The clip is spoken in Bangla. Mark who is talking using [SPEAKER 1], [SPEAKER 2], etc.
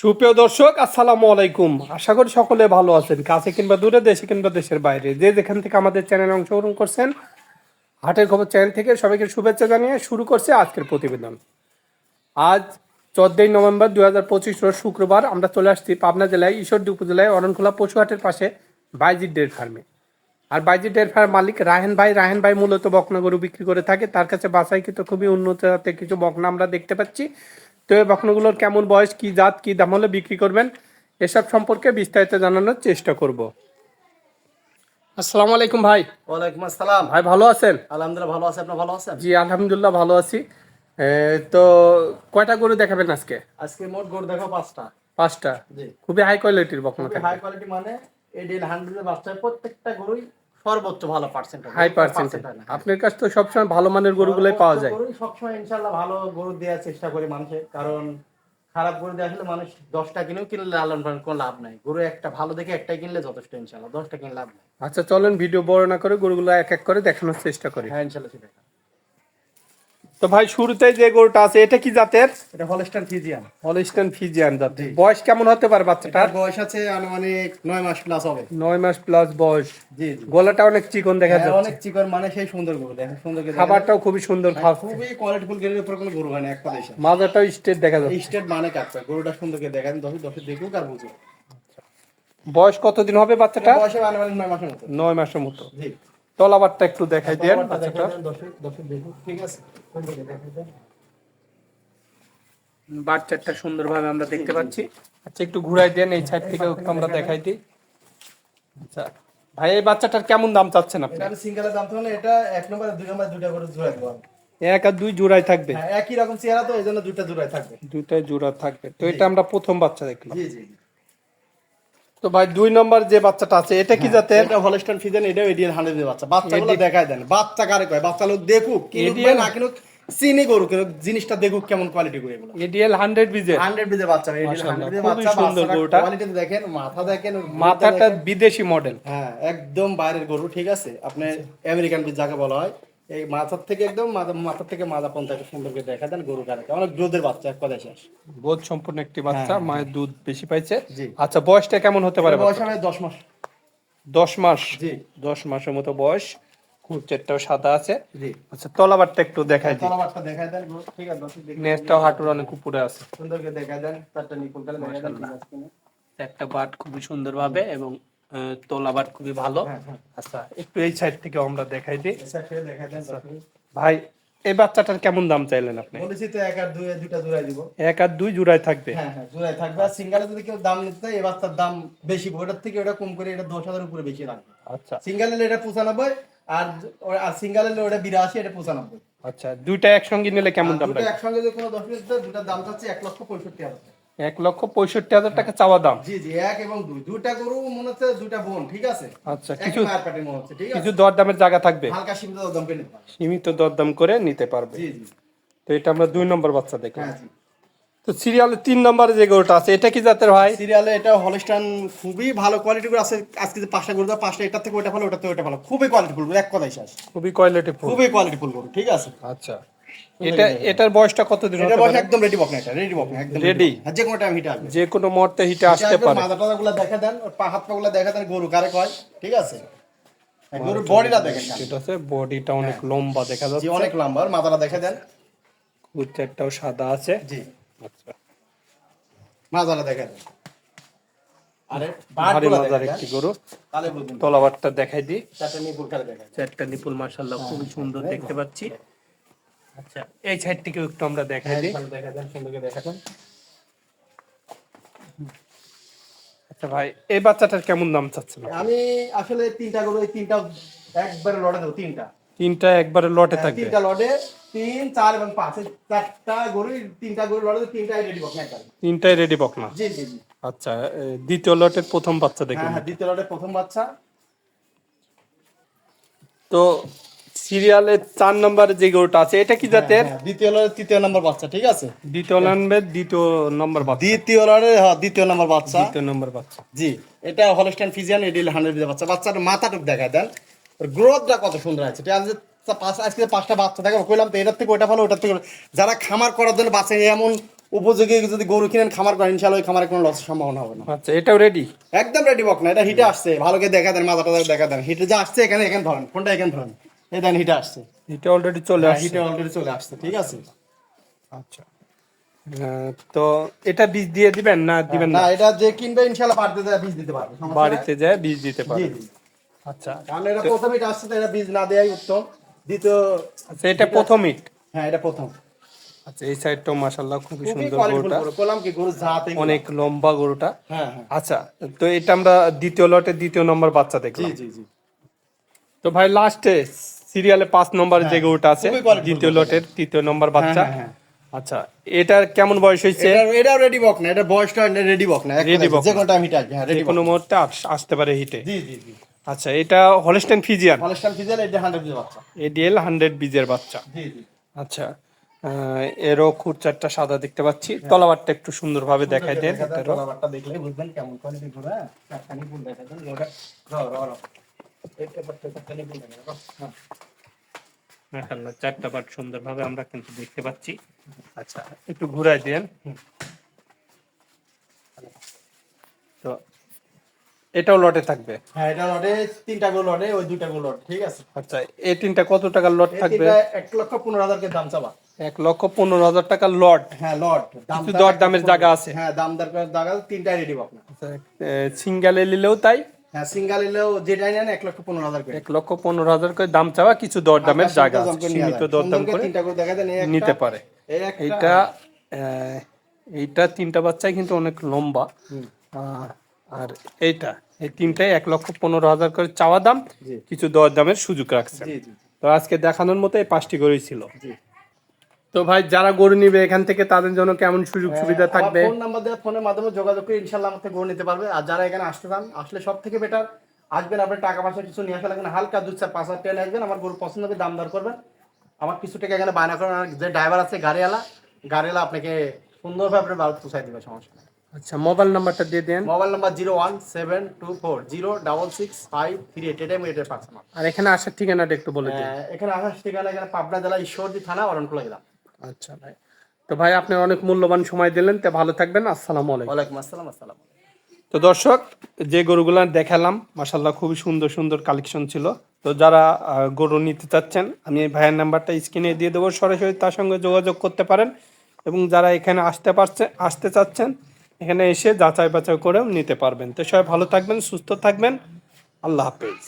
[SPEAKER 1] সুপ্রিয় দর্শক, আসসালামু আলাইকুম। আশা করি সকলে ভালো আছেন, কাছে কিংবা দূরে, দেশে কিংবা দেশের বাইরে। যে যেখান থেকে আমাদের চ্যানেলে অংশগ্রহণ করছেন, হাটের খবর চ্যানেল থেকে সবাইকে শুভেচ্ছা জানিয়ে শুরু করছে আজকের প্রতিবেদন। আজ চোদ্দই নভেম্বর দুই হাজার পঁচিশ রোজ শুক্রবার আমরা চলে আসছি পাবনা জেলায়, ঈশ্বরদী উপজেলায়, অরণখোলা পশুহাটের পাশে বাইজির ডেয়ারি ফার্মে। আর বাইজির ডেয়ারি ফার্ম মালিক রাহেন ভাই রাহেন ভাই মূলত বকনা গরু বিক্রি করে থাকে। তার কাছে বাসাইকৃত খুবই উন্নত কিছু বকনা আমরা দেখতে পাচ্ছি। তো এই বকনাগুলোর কেমন বয়স কি জাত কি দাম হলে বিক্রি করবেন এসব সম্পর্কে বিস্তারিত জানানোর চেষ্টা করব। আসসালামু আলাইকুম ভাই।
[SPEAKER 2] ওয়ালাইকুম আসসালাম।
[SPEAKER 1] ভাই ভালো আছেন?
[SPEAKER 2] আলহামদুলিল্লাহ ভালো আছে। আপনার ভালো আছেন?
[SPEAKER 1] জি আলহামদুলিল্লাহ ভালো আছি। তো কয়টা গরু দেখাবেন আজকে?
[SPEAKER 2] আজকে মোট গরু দেখো পাঁচটা।
[SPEAKER 1] পাঁচটা?
[SPEAKER 2] জি।
[SPEAKER 1] খুবই হাই কোয়ালিটির বকনা
[SPEAKER 2] হাই কোয়ালিটি মানে এডিএল হান্ড্রেডের বাচ্চা প্রত্যেকটা গরুই সর্বোচ্চ ভালো পার্সেন্ট
[SPEAKER 1] হাই পার্সেন্ট আপনার কাছে তো সবসময় ভালো মানের গরুগুলোই পাওয়া যায়।
[SPEAKER 2] গরু সবসময় ইনশাল্লাহ ভালো গরু দেওয়ার চেষ্টা করি মানুষের কারণ খারাপ গরু দিয়ে আসলে মানুষ দশটা কিনেও কিনলে লালন পালন কোনো লাভ নাই। গরু একটা ভালো দেখে একটাই কিনলে যথেষ্ট ইনশাল্লাহ দশটা কিনলে লাভ নাই।
[SPEAKER 1] আচ্ছা চলেন ভিডিও বর্ণনা করে গরুগুলো এক এক করে দেখানোর চেষ্টা করি।
[SPEAKER 2] হ্যাঁ
[SPEAKER 1] তো ভাই শুরুতে যে গরুটা আছে এটা কি জাতের?
[SPEAKER 2] এটা হলস্টান ফিজিয়ান।
[SPEAKER 1] হলিস্টান ফিজিয়ান জাতের বয়স কেমন হতে পারে বাচ্চাটার?
[SPEAKER 2] বয়স আছে আনুমানিক নয় মাস প্লাস হবে।
[SPEAKER 1] নয় মাস প্লাস বয়স।
[SPEAKER 2] জি।
[SPEAKER 1] গলাটা অনেক চিকন দেখা
[SPEAKER 2] হ্যাঁ,
[SPEAKER 1] যাচ্ছে।
[SPEAKER 2] অনেক চিকন মানে সেই সুন্দর গরু দেখেন সুন্দর দেখেন।
[SPEAKER 1] খাবারটাও খুবই সুন্দর খাচ্ছে
[SPEAKER 2] খুবই কোয়ালিটিফুল গরুর উপর কোনো গরু হয় না এক কথা
[SPEAKER 1] মাজাটাও স্টেট দেখা যাচ্ছে।
[SPEAKER 2] স্টেট মানে কাটবে গরুটা সুন্দর করে দেখেন দশ দশ দেখুক আর বুঝুক
[SPEAKER 1] বয়স কতদিন হবে বাচ্চাটা
[SPEAKER 2] বয়স আনুমানিক নয় মাসের মতো।
[SPEAKER 1] নয় মাসের মতো।
[SPEAKER 2] জি।
[SPEAKER 1] তলাবারটা একটু দেখাই দেন
[SPEAKER 2] দেখুক ঠিক আছে? দেন।
[SPEAKER 1] বাচ্চাটা সুন্দরভাবে আমরা দেখতে পাচ্ছি। আচ্ছা একটু ঘুরাই দেন এই সাইড থেকে আমরা দেখাই দিই। আচ্ছা ভাই এই বাচ্চাটার কেমন দাম চাচ্ছেন আপনি?
[SPEAKER 2] এটা সিঙ্গেলের দাম তো না এটা এক নম্বর দুই নম্বর দুইটা করে জোড়া দেবো।
[SPEAKER 1] এক আর দুই জোড়ায় থাকবে?
[SPEAKER 2] হ্যাঁ একই রকম চেহারা তো এই জন্য দুইটা জোড়ায় থাকবে।
[SPEAKER 1] দুইটাই জোড়া থাকবে। তো এটা আমরা প্রথম বাচ্চা দেখলাম।
[SPEAKER 2] জি জি।
[SPEAKER 1] তো ভাই দুই নম্বর যে বাচ্চাটা আছে এটা কি জাতের?
[SPEAKER 2] এটা হলস্টাইন ফিজেন এটাও এডিএল হান্ড্রেড বাচ্চা। বাচ্চাগুলো দেখায় দেন। বাচ্চা কারে কয়? বাচ্চা লোক দেখুক কিনুক বা
[SPEAKER 1] ADL
[SPEAKER 2] না কিনুক চিনি গরু কিনুক জিনিসটা দেখুক কেমন কোয়ালিটি করে এগুলো।
[SPEAKER 1] এডিএল হান্ড্রেড বিজে
[SPEAKER 2] হান্ড্রেড বিজে বাচ্চা এডিএল
[SPEAKER 1] মাশাআল্লাহ,
[SPEAKER 2] হান্ড্রেড
[SPEAKER 1] খুবই
[SPEAKER 2] বাচ্চা
[SPEAKER 1] সুন্দর গরুটা।
[SPEAKER 2] কোয়ালিটি দেখেন মাথা দেখেন
[SPEAKER 1] মাথাটা। বিদেশি মডেল
[SPEAKER 2] হ্যাঁ একদম বাইরের গরু ঠিক আছে? আপনি আমেরিকান বীজ যাকে বলা হয়। এই মাথার থেকে একদম মাথার থেকে মাজা পর্যন্ত একটা সুন্দর করে দেখা দেন গরু কারে অনেক দুধের বাচ্চা এক কথা শেষ।
[SPEAKER 1] বোধ সম্পূর্ণ একটি বাচ্চা মায়ের দুধ বেশি পাইছে। আচ্ছা বয়সটা কেমন হতে পারে
[SPEAKER 2] বয়স হবে দশ মাস।
[SPEAKER 1] দশ মাস?
[SPEAKER 2] জি।
[SPEAKER 1] দশ মাসের মতো বয়স। খুঁচেরটাও সাদা আছে।
[SPEAKER 2] জি।
[SPEAKER 1] আচ্ছা তলাবারটা একটু দেখাই দিই।
[SPEAKER 2] তলাবারটা দেখায় দেন ঠিক আছে দেখুন।
[SPEAKER 1] হাঁটুর অনেক উপরে আছে।
[SPEAKER 2] সুন্দর করে দেখায় দেন। তারটা নিপুল কালে দেখায় দেন?
[SPEAKER 1] একটা বাট খুবই সুন্দর ভাবে এবং তোলা বাট খুবই ভালো।
[SPEAKER 2] হ্যাঁ, হ্যাঁ।
[SPEAKER 1] আচ্ছা একটু এই সাইড থেকে আমরা দেখাই দিই।
[SPEAKER 2] দর্শক।
[SPEAKER 1] ভাই এই বাচ্চাটার কেমন দাম চাইলেন আপনি?
[SPEAKER 2] বলেছি তো এক আর দুই জোড়াই দিব।
[SPEAKER 1] এক আর দুই জোড়ায় থাকবে?
[SPEAKER 2] হ্যাঁ হ্যাঁ জোড়াই থাকবে। আর সিঙ্গালে যদি কেউ দাম নিতে চায়, এই বাচ্চার দাম বেশি ওটার থেকে ওটা কম করে এটা দশ হাজার উপরে বেশি লাগবে
[SPEAKER 1] আচ্ছা।
[SPEAKER 2] সিঙ্গেল নিলে এটা পঁচানব্বই আর আর সিঙ্গেল নিলে ওটা বিরাশি এটা পঁচানব্বই।
[SPEAKER 1] আচ্ছা দুইটা একসঙ্গে নিলে কেমন দাম
[SPEAKER 2] দুটো একসঙ্গে যদি কোনো দশ মিনিট দুটার দাম চাচ্ছে এক লক্ষ পঁয়ষট্টি হাজার।
[SPEAKER 1] এক লক্ষ পঁয়ষট্টি হাজার টাকা চাওয়া দাম।
[SPEAKER 2] জি জি এক এবং দুই। দুইটা গরু মনে হচ্ছে দুইটা বোন ঠিক আছে?
[SPEAKER 1] আচ্ছা কিছু কিছু দরদামের জায়গা থাকবে?
[SPEAKER 2] হালকা সীমিত দাম পেয়ে
[SPEAKER 1] সীমিত দরদাম করে নিতে পারবে।
[SPEAKER 2] জি জি।
[SPEAKER 1] তো এটা আমরা দুই নম্বর বাচ্চা দেখলাম।
[SPEAKER 2] হ্যাঁ
[SPEAKER 1] তো সিরিয়ালে তিন নম্বরে যে গরুটা আছে এটা কি জাতের ভাই?
[SPEAKER 2] সিরিয়ালে এটা হলস্টান খুবই ভালো কোয়ালিটি করে আছে। আজকে যে পাঁচটা গরু পাঁচটা থেকে ওটা ভালো ওটা থেকে ওটা ভালো। খুবই কোয়ালিটি ফুল এক কথাই শেষ।
[SPEAKER 1] খুবই কোয়ালিটি ফুল।
[SPEAKER 2] খুবই কোয়ালিটি ফুল গরু ঠিক আছে?
[SPEAKER 1] আচ্ছা। এটা এটার বয়সটা কতদিন
[SPEAKER 2] এটা বয়স একদম রেডি বক না এটা রেডি বক না একদম
[SPEAKER 1] Ready?
[SPEAKER 2] আর যে কোনো টাইম হিটে আসবে।
[SPEAKER 1] যে কোনো মুহূর্তে হিটে আসতে পারে।
[SPEAKER 2] মাথা দেখা দেন ওর পা হাত পা গুলা দেখা দেন গরু কারে কয় ঠিক আছে? আর গরুর বডিটা দেখেন।
[SPEAKER 1] ঠিক আছে বডিটা অনেক লম্বা দেখা যাচ্ছে।
[SPEAKER 2] অনেক লম্বা আর মাথাটা দেখে দেন।
[SPEAKER 1] সাদা আছে।
[SPEAKER 2] জি।
[SPEAKER 1] আচ্ছা।
[SPEAKER 2] মাথাটা দেখে দেন।
[SPEAKER 1] ভারী
[SPEAKER 2] বাটগুলা
[SPEAKER 1] একটি গরু। তলাবারটা দেখাই দিই।
[SPEAKER 2] চারটা
[SPEAKER 1] নিপুল খুবই সুন্দর দেখতে পাচ্ছি। আচ্ছা এই একটু আমরা দেখাই দিই।
[SPEAKER 2] দেখে করে দেখে
[SPEAKER 1] আচ্ছা ভাই এই বাচ্চাটার কেমন দাম চাচ্ছেন?
[SPEAKER 2] আমি আসলে তিনটা গরু এই তিনটা একবারে লড়ে দেবো তিনটা।
[SPEAKER 1] তিনটা একবারে লটে
[SPEAKER 2] হ্যাঁ,
[SPEAKER 1] থাকবে?
[SPEAKER 2] তিনটা লড়ে তিন চার এবং পাঁচ চারটা গরু তিনটা গরু লড়ে তিনটাই রেডি বক না
[SPEAKER 1] তিনটাই রেডি বকনা
[SPEAKER 2] জি জি জি।
[SPEAKER 1] আচ্ছা দ্বিতীয় লটের প্রথম বাচ্চা দেখুন
[SPEAKER 2] হ্যাঁ হ্যাঁ দ্বিতীয় লড়ে প্রথম বাচ্চা।
[SPEAKER 1] তো সিরিয়ালের চার নম্বরে যে গরুটা আছে এটা কি জাতের?
[SPEAKER 2] হ্যাঁ, দ্বিতীয় তৃতীয় নম্বর বাচ্চা ঠিক আছে?
[SPEAKER 1] দ্বিতীয় লাইনের দ্বিতীয় নম্বর বাচ্চা।
[SPEAKER 2] দ্বিতীয় হ্যাঁ, দ্বিতীয় নম্বর বাচ্চা।
[SPEAKER 1] দ্বিতীয় নম্বর বাচ্চা।
[SPEAKER 2] জি এটা হলস্টাইন ফিজিয়ান এডিল হান্ড্রেড বাচ্চা। বাচ্চার মাথাটুক দেখায় দেন। গ্রোথটা কত সুন্দর আছে ঠিক আছে? পাঁচ- আজকে পাঁচটা বাচ্চা দেখাবো। কইলাম তো এটার থেকে ওটা ভালো ওটার থেকে যারা খামার করার জন্য বাচ্চা এমন উপযোগী যদি গরু কিনেন খামার করেন ওই খামারে কোনো লসের সম্ভাবনা হবে না।
[SPEAKER 1] আচ্ছা এটাও রেডি
[SPEAKER 2] একদম রেডি বক না এটা হিটে আসছে। ভালো করে দেখা দেন মাথাটা দেখা দেন। হিটে যা আসছে এখানে এখানে ধরেন ফোনটা এখানে ধরেন। এই দেন হিটে আসছে।
[SPEAKER 1] এটা অলরেডি চলে আসছে।
[SPEAKER 2] হিটে অলরেডি চলে আসছে ঠিক আছে?
[SPEAKER 1] আচ্ছা। তো এটা বীজ দিয়ে দিবেন না দিবেন
[SPEAKER 2] না এটা যে কিনবে ইনশাল্লাহ বাড়িতে যায় বীজ দিতে পারবে
[SPEAKER 1] বাড়িতে যায় বীজ দিতে
[SPEAKER 2] জি
[SPEAKER 1] পারে
[SPEAKER 2] জি।
[SPEAKER 1] আচ্ছা।
[SPEAKER 2] কারণ এটা প্রথম হিট আসছে এটা বীজ না দেয়াই উত্তম। দ্বিতীয়
[SPEAKER 1] আচ্ছা এটা প্রথম ইট
[SPEAKER 2] হ্যাঁ এটা প্রথম।
[SPEAKER 1] আচ্ছা এই সুন্দর গরুটা।
[SPEAKER 2] বললাম কি গরু জাত
[SPEAKER 1] অনেক লম্বা গরুটা।
[SPEAKER 2] হ্যাঁ হ্যাঁ।
[SPEAKER 1] আচ্ছা তো এটা আমরা দ্বিতীয় লটে দ্বিতীয় নম্বর বাচ্চা
[SPEAKER 2] জি
[SPEAKER 1] দেখলাম।
[SPEAKER 2] জি জি
[SPEAKER 1] তো ভাই লাস্টে সিরিয়ালে পাঁচ নম্বর যে
[SPEAKER 2] হ্যাঁ,
[SPEAKER 1] গরুটা আছে দ্বিতীয়। লটের তৃতীয় নম্বর বাচ্চা।
[SPEAKER 2] হ্যাঁ, হ্যাঁ,
[SPEAKER 1] আচ্ছা এটার কেমন বয়স হয়েছে?
[SPEAKER 2] এটা রেডি বক না এটা বয়সটা রেডি বক না
[SPEAKER 1] Ready box
[SPEAKER 2] যে
[SPEAKER 1] না।
[SPEAKER 2] কোনো হিট আসবে হ্যাঁ রেডি
[SPEAKER 1] কোনো মুহূর্তে আসতে পারে হিটে
[SPEAKER 2] জি জি জি।
[SPEAKER 1] আচ্ছা এটা হলস্টেন ফিজিয়ান
[SPEAKER 2] হলস্টাইন ফিজিয়াল এটা 100 পিস বাচ্চা।
[SPEAKER 1] এডিএল হান্ড্রেড বীজের বাচ্চা।
[SPEAKER 2] জি জি।
[SPEAKER 1] আচ্ছা এরও খুব চারটা সাদা দেখতে পাচ্ছি। তলাবারটা একটু সুন্দরভাবে দেখাই দেন।
[SPEAKER 2] কলাবারটা দেখলে বুঝবেন কেমন কোয়ালিটি হ্যাঁ? চারখানি ফুল দেখা দেন
[SPEAKER 1] মাশাআল্লাহ, চারটা পাট সুন্দরভাবে আমরা কিন্তু দেখতে পাচ্ছি। আচ্ছা একটু ঘুরাই দেন। তো এটাও লটে থাকবে?
[SPEAKER 2] হ্যাঁ এটা লটে তিনটা গোল লটে ওই দুইটা গোল লট ঠিক আছে?
[SPEAKER 1] আচ্ছা এই তিনটা কত টাকার লট থাকবে?
[SPEAKER 2] এক লক্ষ পনেরো হাজার দাম চাবা।
[SPEAKER 1] এক লক্ষ পনেরো হাজার টাকার লট।
[SPEAKER 2] হ্যাঁ লট।
[SPEAKER 1] কিছু দর দামের জায়গা আছে।
[SPEAKER 2] হ্যাঁ দাম দর জায়গা তিনটা রেডি আপনার।
[SPEAKER 1] সিঙ্গালে নিলেও তাই?
[SPEAKER 2] হ্যাঁ সিঙ্গাল এলেও যেটাই নেন এক লক্ষ পনেরো হাজার করে।
[SPEAKER 1] এক লক্ষ পনেরো হাজার করে দাম চাওয়া কিছু দর জায়গা
[SPEAKER 2] সুন্দর
[SPEAKER 1] আছে
[SPEAKER 2] জমকে নিয়ে
[SPEAKER 1] সীমিত
[SPEAKER 2] যান।
[SPEAKER 1] দর দাম
[SPEAKER 2] সুন্দরকে
[SPEAKER 1] করে
[SPEAKER 2] তিনটা করে দেখা দেন
[SPEAKER 1] নিতে পারে। এইটা তিনটা বাচ্চাই কিন্তু অনেক লম্বা। আহ, আর এইটা এই তিনটাই এক লক্ষ পনেরো হাজার করে চাওয়া দাম কিছু দর দামের সুযোগ রাখছে। তো আজকে দেখানোর মতো এই পাঁচটি গরুই ছিল। তো ভাই যারা গরু নিবে এখান থেকে তাদের জন্য কেমন সুযোগ সুবিধা থাকবে?
[SPEAKER 2] ফোন নাম্বার দেওয়া ফোনের মাধ্যমে যোগাযোগ করে ইনশাল্লাহ আমাকে গড়ে নিতে পারবে। আর যারা এখানে আসতে চান আসলে সব থেকে বেটার আসবেন আপনার টাকা পয়সা কিছু নিয়ে আসা লাগবে না হালকা দু চার পাঁচ হাজার টাকা নিয়ে আসবেন। আমার গরু পছন্দ হবে দাম দর করবেন। আমার কিছু টাকা এখানে বায়না করেন আর যে ড্রাইভার আছে গাড়িওয়ালা গাড়িওয়ালা আপনাকে সুন্দরভাবে ভারত পৌঁছায় দেবে সমস্যা নেই।
[SPEAKER 1] আচ্ছা মোবাইল নাম্বারটা দিয়ে দেন।
[SPEAKER 2] Mobile number zero one seven two four zero double six five three eight এটাই এটাই পাচ্ছেন
[SPEAKER 1] আর এখানে আসার ঠিকানাটা একটু বলে দিন।
[SPEAKER 2] এখানে আসার ঠিকানা এখানে পাবনা জেলা ঈশ্বরদী থানা অরণকুলা জেলা
[SPEAKER 1] আচ্ছা ভাই। তো ভাই আপনি অনেক মূল্যবান সময় দিলেন তো ভালো থাকবেন। আসসালামু আলাইকুম।
[SPEAKER 2] ওয়ালাইকুম আসসালাম আসসালাম।
[SPEAKER 1] তো দর্শক যে গরুগুলো দেখালাম মাসাল্লাহ খুবই সুন্দর সুন্দর কালেকশন ছিল। তো যারা গরু নিতে চাচ্ছেন আমি এই ভাইয়ের নাম্বারটা স্ক্রিনে দিয়ে দেবো। সরাসরি তার সঙ্গে যোগাযোগ করতে পারেন এবং যারা এখানে আসতে পারছে আসতে চাচ্ছেন এখানে এসে যাচাই বাছাই করেও নিতে পারবেন। তো সবাই ভালো থাকবেন সুস্থ থাকবেন। আল্লাহ হাফেজ।